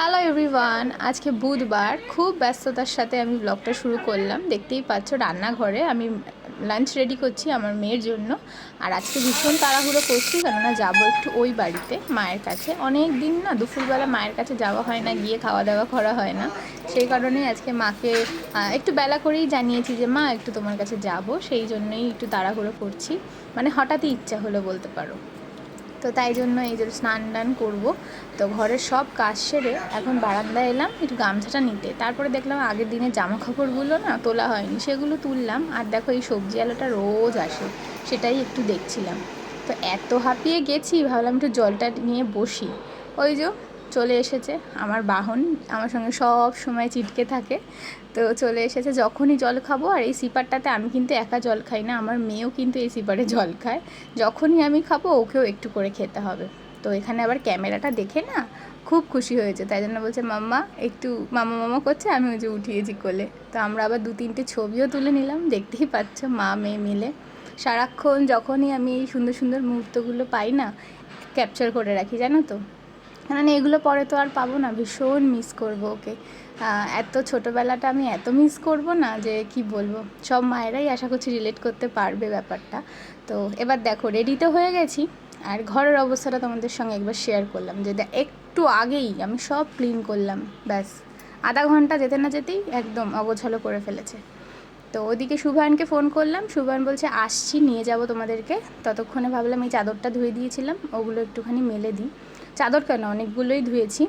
Hello everyone আজকে বুধবার খুব ব্যস্ততার সাথে আমি ব্লগটা শুরু করলাম। দেখতেই পাচ্ছ রান্নাঘরে আমি লাঞ্চ রেডি করছি আমার মেয়ের জন্য। আর আজকে ভীষণ তাড়াহুড়ো করছি, কেননা যাব একটু ওই বাড়িতে, মায়ের কাছে। অনেক দিন না দুপুরবেলা মায়ের কাছে যাওয়া হয় না, গিয়ে খাওয়া দাওয়া করা হয় না। সেই কারণেই আজকে মাকে একটু বেলা করেই জানিয়েছি যে, মা, একটু তোমার কাছে যাব। সেই জন্যই একটু তাড়াহুড়ো করছি। মানে হঠাৎই ইচ্ছা হলো বলতে পারো। তো তাই জন্য এই যে স্নান টান করব। তো ঘরের সব কাজ সেরে এখন বারান্দায় এলাম, একটু গামছাটা নিতে। তারপরে দেখলাম আগের দিনের জামা কাপড়গুলো না তোলা হয়নি, সেগুলো তুললাম। আর দেখো এই সবজি আলোটা রোজ আসে, সেটাই একটু দেখছিলাম। তো এত হাঁপিয়ে গেছি, ভাবলাম একটু জলটা নিয়ে বসি। ওই যে চলে এসেছে। আমার বাহন আমার সঙ্গে সব সময় চিটকে থাকে। তো চলে এসেছে, যখনই জল খাব, আর এই সিপারটাতে আমি কিন্তু একা জল খাই না, আমার মেয়েও কিন্তু এই সিপারে জল খায়। যখনই আমি খাব, ওকেও একটু করে খেতে হবে। তো এখানে আবার ক্যামেরাটা দেখে না খুব খুশি হয়েছে। তাই জন্য বলছে, মাম্মা, একটু মামা মামা করছে, আমি ওই যে উঠিয়েছি কোলে। তো আমরা আবার দু তিনটে ছবিও তুলে নিলাম, দেখতেই পাচ্ছ মা মেয়ে মিলে। সারাক্ষণ যখনই আমি এই সুন্দর সুন্দর মুহূর্তগুলো পাই না, ক্যাপচার করে রাখি, জানো তো? মানে এগুলো পরে তো আর পাবো না, ভীষণ মিস করব ওকে। এত ছোটোবেলাটা আমি এত মিস করব না যে কি বলব? সব মায়েরাই আশা করছি রিলেট করতে পারবে ব্যাপারটা। তো এবার দেখো রেডি তো হয়ে গেছি, আর ঘরের অবস্থাটা তোমাদের সঙ্গে একবার শেয়ার করলাম, যে একটু আগেই আমি সব ক্লিন করলাম, ব্যাস। আধা ঘণ্টা যেতে না যেতেই একদম অগোছালো করে ফেলেছে। তো ওদিকে শুভায়নকে ফোন করলাম শুভায়ন বলছে, আসছি, নিয়ে যাব তোমাদেরকে। ততক্ষণে ভাবলাম এই চাদরটা ধুয়ে দিয়েছিলাম, ওগুলো একটুখানি মেলে দিই। চাদর কেন? অনেকগুলোই ধুয়েছি।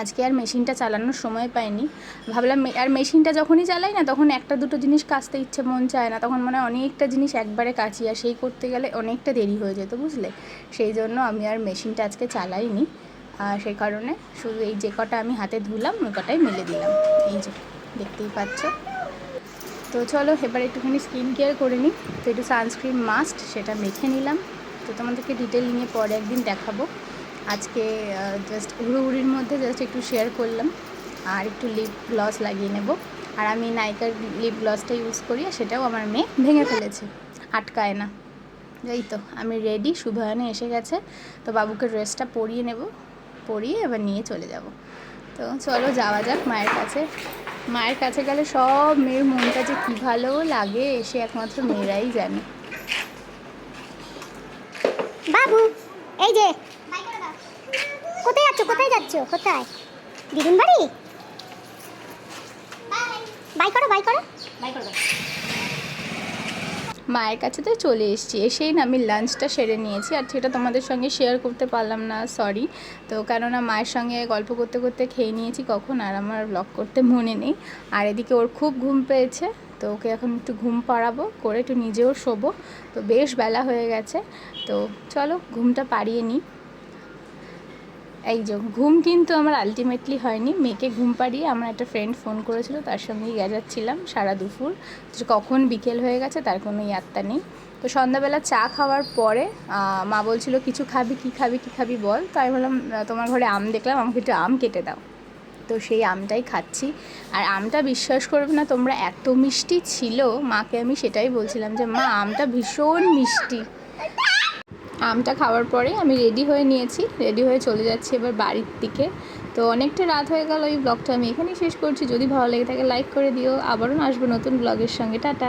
আজকে আর মেশিনটা চালানোর সময় পাইনি। ভাবলাম আর মেশিনটা যখনই চালাই না, তখন একটা দুটো জিনিস কাচতে ইচ্ছে মন চায় না। তখন মানে অনেকটা জিনিস একবারে কাচি, আর সেই করতে গেলে অনেকটা দেরি হয়ে যেত, বুঝলে? সেই জন্য আমি আর মেশিনটা আজকে চালাইনি। আর সেই কারণে শুধু এই যে কটা আমি হাতে ধুলাম, ওই কটাই মেলে দিলাম। এই যে, দেখতেই পাচ্ছ? তো চলো, এবার একটুখানি স্কিন কেয়ার করে নিই। তো একটু সানস্ক্রিন মাস্ট সেটা মেখে নিলাম। তো তোমাদেরকে ডিটেল নিয়ে পরে একদিন দেখাবো। আজকে জাস্ট হুড়ুহুড়ির মধ্যে জাস্ট একটু শেয়ার করলাম আর একটু লিপ গ্লস লাগিয়ে নেব। আর আমি নাইকার লিপ গ্লসটা ইউজ করি আর সেটাও আমার মেয়ে ভেঙে ফেলেছে, আটকায় না। এই তো, আমি রেডি শুভায়নে এসে গেছে। তো বাবুকে ড্রেসটা পরিয়ে নেব, পরিয়ে এবার নিয়ে চলে যাব। তো চলো যাওয়া যাক মায়ের কাছে। মায়ের কাছে গেলে সব মেয়ের মনটা যে কী ভালো লাগে, সে একমাত্র মেয়েরাই জানে। বাবু, এই যে কোথায় যাচ্ছ কোথায় যাচ্ছ? কোথায়? দিদিন বাড়ি? বাই করো বাই করো। বাই করো। মায়ের কাছে তো চলে এসেছি। এসেই না আমি লাঞ্চটা সেরে নিয়েছি। আর সেটা তোমাদের সঙ্গে শেয়ার করতে পারলাম না সরি তো কেননা মায়ের সঙ্গে গল্প করতে করতে খেয়ে নিয়েছি কখন, আর আমার ব্লগ করতে মনে নেই। আর এদিকে ওর খুব ঘুম পেয়েছে, তো ওকে এখন একটু ঘুম পাড়াবো, করে একটু নিজেও শোবো। তো বেশ বেলা হয়ে গেছে। তো চলো, ঘুমটা পাড়িয়ে নিই। এই যে, ঘুম কিন্তু আমার আলটিমেটলি হয়নি। মেয়েকে ঘুম পাড়িয়ে আমার একটা ফ্রেন্ড ফোন করেছিল, তার সঙ্গেই গেজাচ্ছিলাম সারা দুপুর। কখন বিকেল হয়ে গেছে তার কোনো ইয়াত্তা নেই। তো সন্ধ্যাবেলা চা খাওয়ার পরে মা বলছিল, কিছু খাবি, কি খাবি কি খাবি বল? তো আমি বললাম তোমার ঘরে আম দেখলাম, আমাকে একটু আম কেটে দাও। তো সেই আমটাই খাচ্ছি। আর আমটা বিশ্বাস করবে না, তোমরা এত মিষ্টি ছিল, মাকে আমি সেটাই বলছিলাম যে, মা, আমটা ভীষণ মিষ্টি। আমটা খাওয়ার পরে আমি রেডি হয়ে নিয়েছি রেডি হয়ে চলে যাচ্ছি এবার বাড়ির দিকে। তো অনেকটা রাত হয়ে গেল, এই ব্লগটা আমি এখানেই শেষ করছি। যদি ভালো লেগে থাকে লাইক করে দিও। আবারও আসব নতুন ব্লগের সঙ্গে। টাটা।